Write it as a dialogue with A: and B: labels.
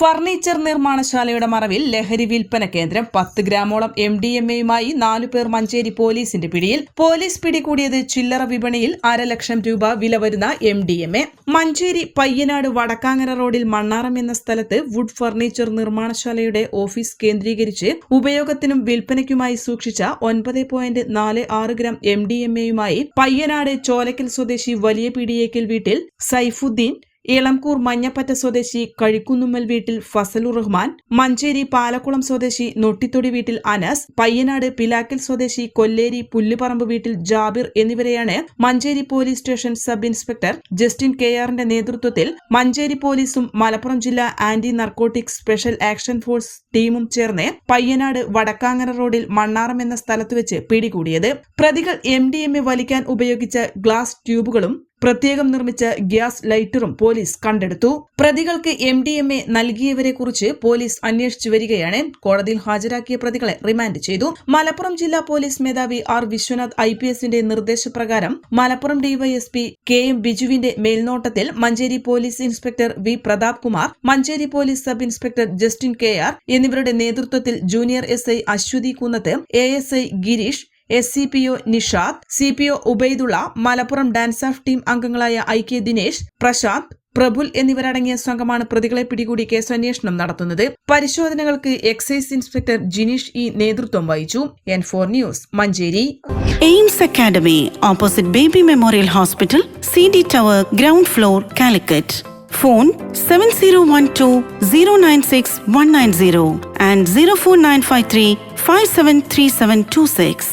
A: Furniture നിർമ്മാണശാലയുടെ മറവിൽ ലഹരി വിൽപ്പന കേന്ദ്രം പത്ത് ഗ്രാമോളം എം ഡി എം എയുമായി നാലുപേർ മഞ്ചേരി പോലീസിന്റെ പിടിയിൽ. പോലീസ് പിടികൂടിയത് ചില്ലറ വിപണിയിൽ അരലക്ഷം രൂപ വില വരുന്ന M D M A. Manjeri Payyanad Vadakkangara റോഡിൽ മണ്ണാറം എന്ന സ്ഥലത്ത് വുഡ് ഫർണിച്ചർ നിർമ്മാണശാലയുടെ ഓഫീസ് കേന്ദ്രീകരിച്ച് ഉപയോഗത്തിനും വിൽപ്പനയ്ക്കുമായി സൂക്ഷിച്ച ഒൻപത് പോയിന്റ് നാല് ആറ് ഗ്രാം എം ഡി എം എയുമായി പയ്യനാട് ചോലക്കൽ സ്വദേശി വലിയ പീടിയേക്കൽ വീട്ടിൽ സൈഫുദ്ദീൻ ഇളംകൂർ മഞ്ഞപ്പറ്റ സ്വദേശി കഴിക്കുന്നുമ്മൽ വീട്ടിൽ ഫസലുർ റഹ്മാൻ മഞ്ചേരി പാലക്കുളം സ്വദേശി നൊട്ടിത്തൊടി വീട്ടിൽ അനസ് പയ്യനാട് പിലാക്കൽ സ്വദേശി കൊല്ലേരി പുല്ലുപറമ്പ് വീട്ടിൽ ജാബിർ എന്നിവരെയാണ് Manjeri police station sub inspector Justin K ആറിന്റെ നേതൃത്വത്തിൽ മഞ്ചേരി പോലീസും മലപ്പുറം ജില്ലാ anti narcotic special action force ടീമും ചേർന്ന് പയ്യനാട് വടക്കാങ്ങര റോഡിൽ മണ്ണാറം എന്ന സ്ഥലത്ത് വെച്ച് പിടികൂടിയത്. പ്രതികൾ എ വലിക്കാൻ ഉപയോഗിച്ച ഗ്ലാസ് ട്യൂബുകളും പ്രത്യേകം നിർമ്മിച്ച ഗ്യാസ് ലൈറ്ററും പോലീസ് കണ്ടെടുത്തു. പ്രതികൾക്ക് എം ഡി എം എ നൽകിയവരെ കുറിച്ച് പോലീസ് അന്വേഷിച്ചു വരികയാണ്. കോടതിയിൽ ഹാജരാക്കിയ പ്രതികളെ റിമാൻഡ് ചെയ്തു. മലപ്പുറം ജില്ലാ പോലീസ് മേധാവി ആർ വിശ്വനാഥ് ഐ പി എസിന്റെ നിർദ്ദേശപ്രകാരം മലപ്പുറം ഡിവൈഎസ്പി കെ എം ബിജുവിന്റെ മേൽനോട്ടത്തിൽ Manjeri police inspector V Pratap Kumar Manjeri police sub inspector Justin K R എന്നിവരുടെ നേതൃത്വത്തിൽ junior S I Aswathi Kunnath A S I Gireesh S C P O Nishad C P O Ubaidulla Malappuram DANSAF team അംഗങ്ങളായ I K Dinesh Prashanth Prabhul എന്നിവരടങ്ങിയ സംഘമാണ് പ്രതികളെ പിടികൂടി കേസന്വേഷണം നടത്തുന്നത്. പരിശോധനകൾക്ക് excise inspector Jineesh E നേതൃത്വം വഹിച്ചു. N four news Manjeri.
B: AIMS academy opposite baby memorial hospital C D tower ground floor Calicut. Phone seven zero one two zero nine six one nine zero and zero four nine five three five seven three seven two six